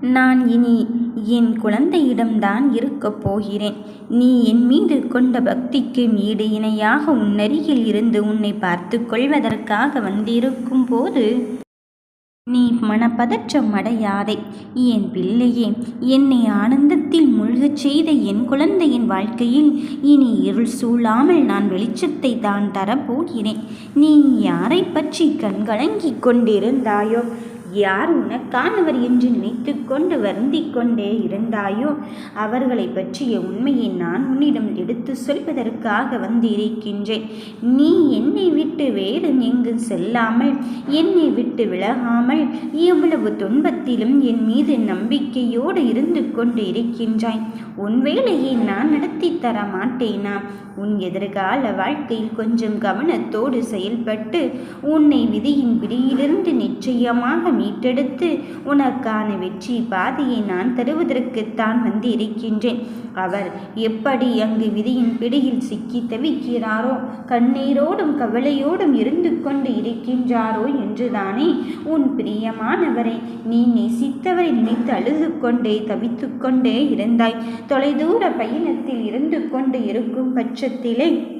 நான் இனி என் குழந்தையிடம்தான் இருக்கப் போகிறேன். நீ என் மீது கொண்ட பக்திக்கு ஈடு இணையாக உன்னருகில் இருந்து உன்னை பார்த்து கொள்வதற்காக வந்திருக்கும் போது நீ மனப்பதற்றம் அடையாதே. என் பிள்ளையே என்னை ஆனந்தத்தில் முழுகச் செய்த என் குழந்தையின் வாழ்க்கையில் இனி இருள் சூழாமல் நான் வெளிச்சத்தை தான் தரப்போகிறேன் நீ யாரை பற்றி கண்கலங்கிக் கொண்டிருந்தாயோ யார் உனக்கானவர் என்று நினைத்து கொண்டு வருந்தி கொண்டே இருந்தாயோ? அவர்களை பற்றிய உண்மையை நான் உன்னிடம் எடுத்து சொல்வதற்காக வந்திருக்கின்றேன். நீ என்னை விட்டு வேறு எங்கு செல்லாமல் என்னை விட்டு விலகாமல் எவ்வளவு துன்பத்திலும் என் மீது நம்பிக்கையோடு இருந்து கொண்டு இருக்கின்றாய். உன் வேலையை நான் நடத்தி தர மாட்டேனா? உன் எதிர்கால வாழ்க்கையில் கொஞ்சம் கவனத்தோடு செயல்பட்டு உன்னை விதியின் பிடியிலிருந்து நிச்சயமாக மீட்டெடுத்து உனக்கான வெற்றி பாதையை நான் தருவதற்குத்தான் வந்து இருக்கின்றேன் அவர் எப்படி அங்கு விதியின் பிடியில் சிக்கி தவிக்கிறாரோ கண்ணீரோடும் கவலையோடும் இருந்து கொண்டு இருக்கின்றாரோ என்றுதானே. உன் பிரியமானவரை நீ நேசித்தவரை நினைத்து அழுது கொண்டே தவித்து கொண்டே இருந்தாய். தொலைதூர பயணத்தில் இருந்து கொண்டு இருக்கும் பட்சத்திலே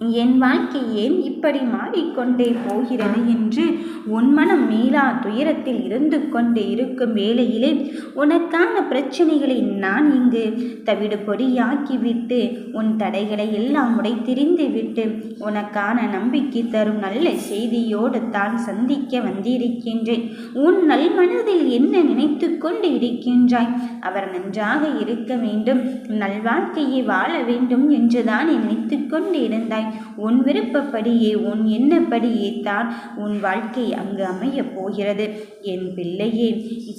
என் வாழ்க்கை ஏன் இப்படி மாறிக்கொண்டே போகிறது என்று உன் மனம் மீளா துயரத்தில் இருந்து கொண்டு இருக்கும் வேளையிலே உனக்கான பிரச்சனைகளை நான் இங்கு தவிடு பொடியாக்கிவிட்டு உன் தடைகளை எல்லாம் உடைத்திரிந்து விட்டு உனக்கான நம்பிக்கை தரும் நல்ல செய்தியோடு தான் சந்திக்க வந்திருக்கின்றேன். உன் நல் மனதில் என்ன நினைத்து கொண்டு இருக்கின்றாய்? அவர் நன்றாக இருக்க வேண்டும். நல்வாழ்க்கையை வாழ வேண்டும் என்றுதான் நினைத்து கொண்டு இருந்தாய். time உன் விருப்பப்படியே உன் எண்ணப்படியே தான் உன் வாழ்க்கை அங்கு அமையப் போகிறது. என் பிள்ளையே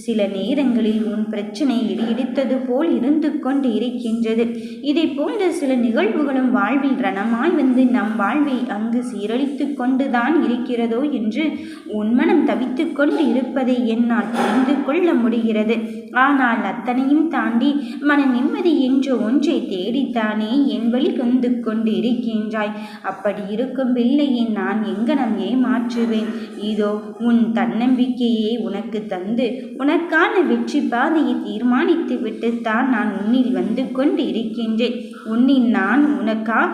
சில நேரங்களில் உன் பிரச்சனை இடித்தது போல் இருந்து கொண்டு இருக்கின்றது. இதை போன்ற சில நிகழ்வுகளும் வாழ்வில் ரணமாய் வந்து நம் வாழ்வை அங்கு சீரழித்து கொண்டுதான் இருக்கிறதோ என்று உன் மனம் தவித்து கொண்டு இருப்பதை என்னால் புரிந்து கொள்ள முடிகிறது. ஆனால் அத்தனையும் தாண்டி மன நிம்மதி என்ற ஒன்றை தேடித்தானே என் வழி வந்து கொண்டு இருக்கின்றாய். அப்படி இருக்கும் பிள்ளையை நான் எங்கனம் ஏமாற்றுவேன் இதோ உன் தன்னம்பிக்கையை உனக்கு தந்து உனக்கான வெற்றி பாதையை தீர்மானித்து விட்டுத்தான் நான் உன்னில் வந்து கொண்டு இருக்கின்றேன் உன்னில் நான் உனக்காக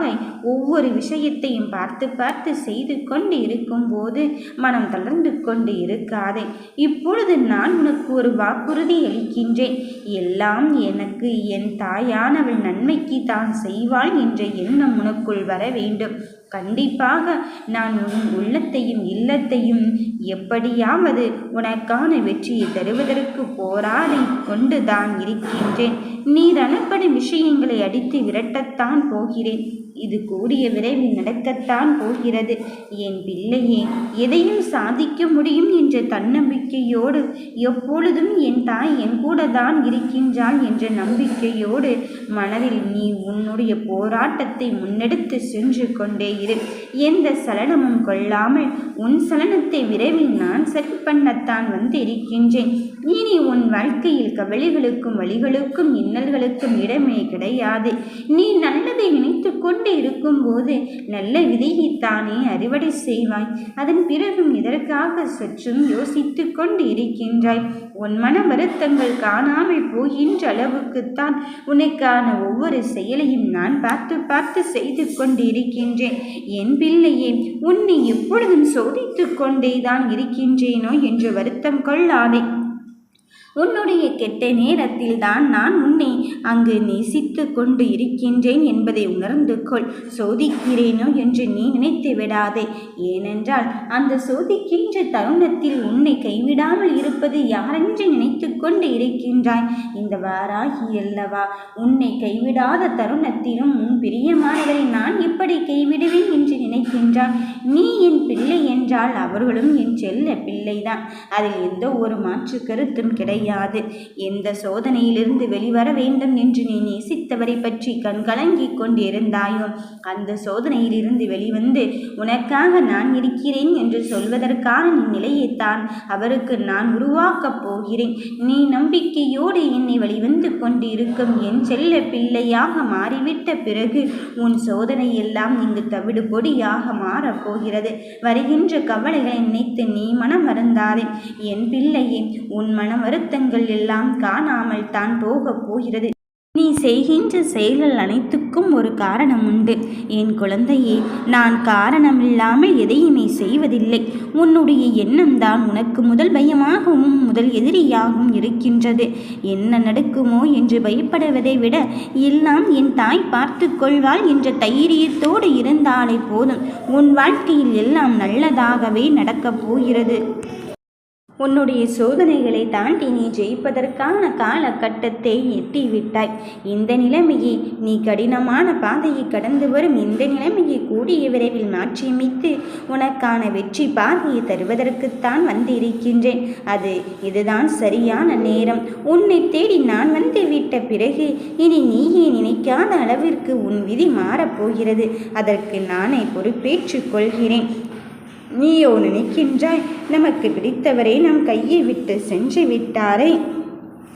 ஒவ்வொரு விஷயத்தையும் பார்த்து பார்த்து செய்து கொண்டு இருக்கும்போது மனம் தளர்ந்து கொண்டு இருக்காதே. இப்பொழுது நான் உனக்கு ஒரு வாக்குறுதி அளிக்கின்றேன். எல்லாம் எனக்கு என் தாயானவள் நன்மைக்கு தான் செய்வாள் என்ற எண்ணம் உனக்குள் வர வேண்டும். கண்டிப்பாக நான் உன் உள்ளத்தையும் இல்லத்தையும் எப்படியாவது உனக்கான வெற்றியை தருவதற்கு போராடி கொண்டுதான் இருக்கின்றேன். நீர் ரணப்படும் விஷயங்களை அடித்து விரட்டத்தான் போகிறேன். இது கூடிய விரைவில் நடக்கத்தான் போகிறது. என் பிள்ளையே எதையும் சாதிக்க முடியும் என்ற தன்னம்பிக்கையோடு எப்பொழுதும் என் தாய் என் கூட தான் இருக்கின்றாள் என்ற நம்பிக்கையோடு மனதில் நீ உன்னுடைய போராட்டத்தை முன்னெடுத்து சென்று கொண்டே இரு. எந்த சலனமும் கொள்ளாமல் உன் சலனத்தை விரைவில் நான் சரி பண்ணத்தான் வந்து இருக்கின்றேன் இனி உன் வாழ்க்கையில் கவலைகளுக்கும் வழிகளுக்கும் இன்னல்களுக்கும் இடமே கிடையாது. நீ நல்லதை நினைத்து கொண்டு இருக்கும்போது நல்ல விதையைத்தானே அறுவடை செய்வாய். அதன் பிறகும் இதற்காக சற்றும் யோசித்து கொண்டு இருக்கின்றாய்? உன் மன வருத்தங்கள் காணாமல் போகின்ற அளவுக்குத்தான் உனக்கான ஒவ்வொரு செயலையும் நான் பார்த்து பார்த்து செய்து கொண்டு இருக்கின்றேன் என் பிள்ளையே உன்னை எப்பொழுதும் சோதித்து கொண்டேதான் இருக்கின்றேனோ என்று வருத்தம் கொள்ளாதே. உன்னுடைய கெட்ட நேரத்தில் தான் நான் உன்னை அங்கு நேசித்து கொண்டு இருக்கின்றேன் என்பதை உணர்ந்து கொள். சோதிக்கிறேனோ என்று நீ நினைத்து விடாதே. ஏனென்றால் அந்த சோதிக்கின்ற தருணத்தில் உன்னை கைவிடாமல் இருப்பது யாரென்று நினைத்து கொண்டு இருக்கின்றாய்? இந்த வாராகி அல்லவா? உன்னை கைவிடாத தருணத்திலும் உன் பிரியமானவரை நான் எப்படி கைவிடுவேன் என்று நினைக்கின்றாய்? நீ என் பிள்ளை என்றால் அவர்களும் என் செல்ல பிள்ளைதான். அதில் எந்த ஒரு மாற்று கருத்தும் கிடையாது. கிடையாது எந்த சோதனையிலிருந்து வெளிவர வேண்டும் என்று நீ நேசித்தவரை பற்றி கண்கலங்கிக் கொண்டிருந்தாயோ? அந்த சோதனையிலிருந்து வெளிவந்து உனக்காக நான் இருக்கிறேன் என்று சொல்வதற்கான நிலையைத்தான் அவருக்கு நான் உருவாக்கப் போகிறேன். நீ நம்பிக்கையோடு என்னை வழிவந்து கொண்டிருக்கும் என் செல்ல பிள்ளையாக மாறிவிட்ட பிறகு உன் சோதனை எல்லாம் இங்கு தவிடு பொடியாக மாறப்போகிறது வருகின்ற கவலைகளை நினைத்து நீ மனம் வருந்தாதே. என் பிள்ளையே உன் மனம் வருத்த வருத்தங்கள் எல்லாம் காணாமல் தான் போகப் போகிறது. நீ செய்கின்ற செயல்கள் அனைத்துக்கும் ஒரு காரணம் உண்டு. என் குழந்தையே நான் காரணமில்லாமல் எதையுமே செய்வதில்லை. உன்னுடைய எண்ணம் தான் உனக்கு முதல் பயமாகவும் முதல் எதிரியாகவும் இருக்கின்றது. என்ன நடக்குமோ என்று பயப்படுவதை விட எல்லாம் என் தாய் பார்த்து கொள்வாள் என்ற தைரியத்தோடு இருந்தாலே போதும். உன் வாழ்க்கையில் எல்லாம் நல்லதாகவே நடக்கப் போகிறது. உன்னுடைய சோதனைகளை தாண்டி நீ ஜெயிப்பதற்கான காலகட்டத்தை எட்டிவிட்டாய். இந்த நிலைமையை நீ கடினமான பாதையை கடந்து வரும் இந்த நிலைமையை கூடிய விரைவில் மாற்றியமைத்து உனக்கான வெற்றி பாதையை தருவதற்குத்தான் வந்திருக்கின்றேன். அது இதுதான் சரியான நேரம். உன்னை தேடி நான் வந்து விட்ட பிறகு இனி நீயே நினைக்காத அளவிற்கு உன் விதி மாறப்போகிறது அதற்கு நானே பொறுப்பேற்றுக் கொள்கிறேன். நீயோ நினைக்கின்றாய் நமக்கு பிடித்தவரை நம் கையை விட்டு சென்று விட்டாரே.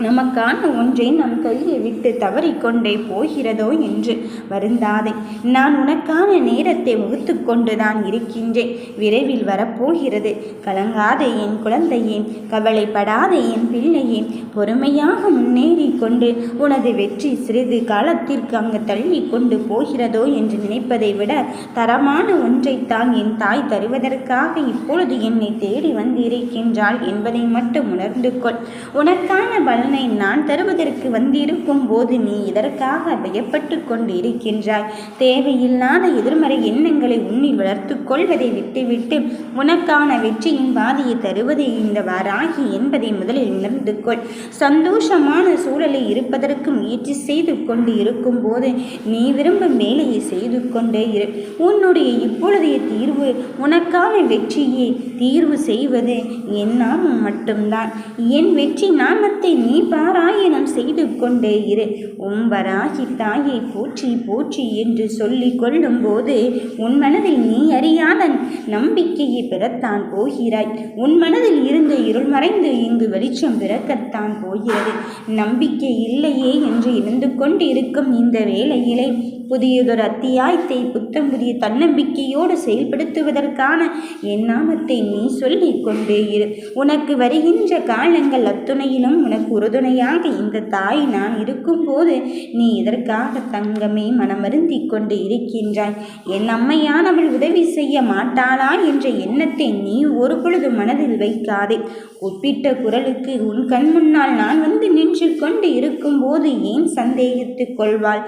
நமக்கான ஒன்றை நம் கையை விட்டு தவறிக்கொண்டே போகிறதோ என்று வருந்தாதே. நான் உனக்கான நேரத்தை வகுத்து கொண்டுதான் இருக்கின்றேன். விரைவில் வரப்போகிறது. கலங்காதே என் குழந்தையே கவலைப்படாதே என் பிள்ளையே பொறுமையாக முன்னேறி கொண்டு உனது வெற்றி சிறிது காலத்திற்கு அங்கு தள்ளி கொண்டு போகிறதோ என்று நினைப்பதை விட தரமான ஒன்றைத்தான் என் தாய் தருவதற்காக இப்பொழுது என்னை தேடி வந்திருக்கின்றாள் என்பதை மட்டும் உணர்ந்து கொள். உனக்கான பல பலனை நான் தருவதற்கு வந்திருக்கும் போது நீ இதற்காக பயப்பட்டு கொண்டு இருக்கின்றாய் தேவையில்லாத எதிர்மறை எண்ணங்களை உன்னில் வளர்த்து கொள்வதை விட்டுவிட்டு உனக்கான வெற்றியின் பாதையை தருவதே இந்த வராகி என்பதை முதலில் உணர்ந்து கொள். சந்தோஷமான சூழலை இருப்பதற்கு முயற்சி செய்து கொண்டு இருக்கும் போது நீ விரும்பும் வேலையை செய்து கொண்டே இரு. உன்னுடைய இப்பொழுதைய தீர்வு உனக்கான வெற்றியை தீர்வு செய்வது என் நாமம் மட்டும்தான். என் வெற்றி நாமத்தை நீ பாராயணம் செய்து கொண்டே இரு. உம்பராகி தாயை போற்றி போற்றி என்று சொல்லி கொள்ளும்போது உன் மனதில் நீ அறியாத நம்பிக்கையை பெறத்தான் போகிறாய். உன் மனதில் இருந்த இருள் மறைந்து இங்கு வெளிச்சம் பிறக்கத்தான் போகிறது. நம்பிக்கை இல்லையே என்று இருந்து கொண்டிருக்கும் இந்த வேளையிலே புதியதொரு அத்தியாயத்தை புத்தம் புதிய தன்னம்பிக்கையோடு செயல்படுத்துவதற்கான என் நாமத்தை நீ சொல்லிக் கொண்டே இரு. உனக்கு வருகின்ற காலங்கள் அத்துணையிலும் உனக்கு உறுதுணையாக இந்த தாய் நான் இருக்கும்போது நீ இதற்காக தங்கமே மனமருந்தி கொண்டு இருக்கின்றாய்? என் அம்மையானவள் உதவி செய்ய மாட்டாளா என்ற எண்ணத்தை நீ ஒரு பொழுது மனதில் வைக்காதே. ஒப்பிட்ட குரலுக்கு உன் கண் முன்னால் நான் வந்து நின்று கொண்டு இருக்கும்போது ஏன் சந்தேகித்துக் கொள்வாள்?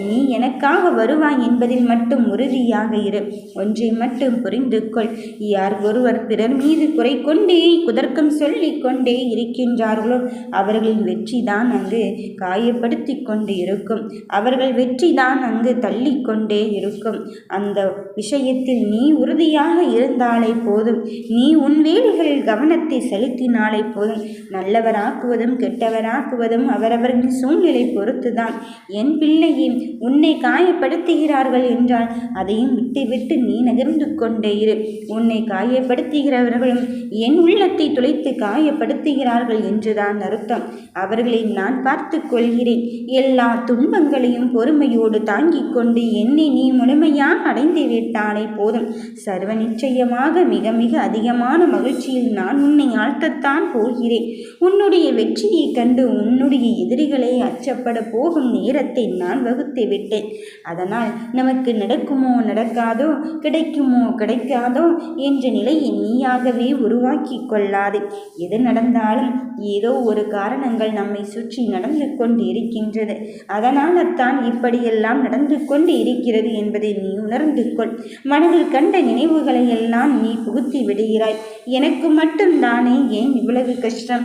நீ எனக்கு எனக்காக வருவாய் என்பதில் மட்டும் உறுதியாக இரு. ஒன்றை மட்டும் புரிந்து கொள். யார் ஒருவர் பிறர் மீது குறை கொண்டே குதர்க்கம் சொல்லிக் கொண்டே இருக்கின்றார்களோ அவர்களின் வெற்றி தான் அங்கு காயப்படுத்தி கொண்டு இருக்கும். அவர்கள் வெற்றி தான் அங்கு தள்ளி கொண்டே இருக்கும். அந்த விஷயத்தில் நீ உறுதியாக இருந்தாலே போதும். நீ உன் வேலைகளில் கவனத்தை செலுத்தினாலே போதும். நல்லவராக்குவதும் கெட்டவராக்குவதும் அவரவர்களின் சூழ்நிலை பொறுத்துதான். என் பிள்ளையின் உன்னை காயப்படுத்துகிறார்கள் என்றால் அதையும் விட்டுவிட்டு நீ நகர்ந்து கொண்டே இரு. உன்னை காயப்படுத்துகிறவர்களும் என் உள்ளத்தை துளைத்து காயப்படுத்துகிறார்கள் என்றுதான் அர்த்தம். அவர்களை நான் பார்த்து கொள்கிறேன். எல்லா துன்பங்களையும் பொறுமையோடு தாங்கிக் கொண்டு என்னை நீ முழுமையாக அடைந்து விட்டாலே போதும். சர்வ நிச்சயமாக மிக மிக அதிகமான மகிழ்ச்சியில் நான் உன்னை ஆழ்த்தத்தான் போகிறேன். உன்னுடைய வெற்றியை கண்டு உன்னுடைய எதிரிகளை அச்சப்பட போகும் நேரத்தை நான் வகுத்து விட்டேன். அதனால் நமக்கு நடக்குமோ நடக்காதோ கிடைக்குமோ கிடைக்காதோ என்ற நிலையை நீயாகவே உருவாக்கி கொள்ளாது. எது நடந்தாலும் ஏதோ ஒரு காரணங்கள் நம்மை சுற்றி நடந்து கொண்டு இருக்கின்றது அதனால் தான் இப்படியெல்லாம் நடந்து கொண்டு இருக்கிறது என்பதை நீ உணர்ந்து கொள். மனதில் கண்ட நினைவுகளை எல்லாம் நீ புகுத்தி விடுகிறாய். எனக்கு மட்டும்தானே ஏன் இவ்வளவு கஷ்டம்?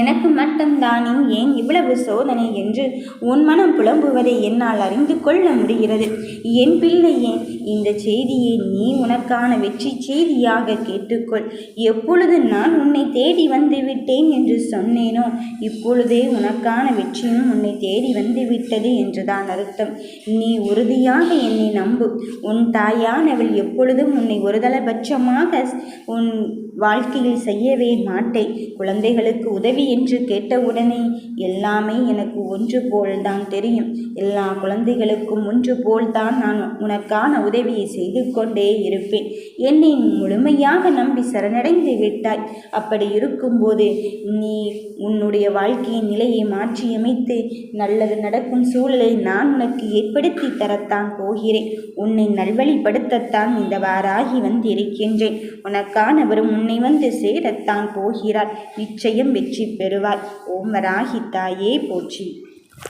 எனக்கு மட்டும்தானே ஏன் இவ்வளவு சோதனை என்று உன் மனம் புலம்புவதை என்னால் அறிந்து கொள்ள முடிகிறது. என் பிள்ளையே இந்த செய்தியை நீ உனக்கான வெற்றி செய்தியாக கேட்டுக்கொள். எப்பொழுது நான் உன்னை தேடி வந்து விட்டேன் என்று சொன்னேனோ இப்பொழுதே உனக்கான வெற்றியும் உன்னை தேடி வந்து விட்டது என்றுதான் அர்த்தம். நீ உறுதியாக என்னை நம்பு. உன் தாயானவள் எப்பொழுதும் உன்னை ஒருதலைபட்சமாக உன் வாழ்க்கையில் செய்யவே மாட்டேன் குழந்தைகளுக்கு உதவி என்று கேட்டவுடனே எல்லாமே எனக்கு ஒன்று போல்தான் தெரியும். எல்லா குழந்தைகளுக்கும் ஒன்று போல்தான் நான் உனக்கான உதவியை செய்து கொண்டே இருப்பேன். என்னை முழுமையாக நம்பி சரணடைந்து விட்டாய். அப்படி இருக்கும்போது நீ உன்னுடைய வாழ்க்கையின் நிலையை மாற்றியமைத்து நல்லது நடக்கும் சூழலை நான் உனக்கு ஏற்படுத்தி தரத்தான் போகிறேன். உன்னை நல்வழிப்படுத்தத்தான் இந்த வாராகி வந்திருக்கின்றேன். உனக்கானவரும் உன்னை வந்து சேரத்தான் போகிறார். நிச்சயம் வெற்றி வெற்றி பெறுவார் ஓம் வராகி தாயே போற்றி.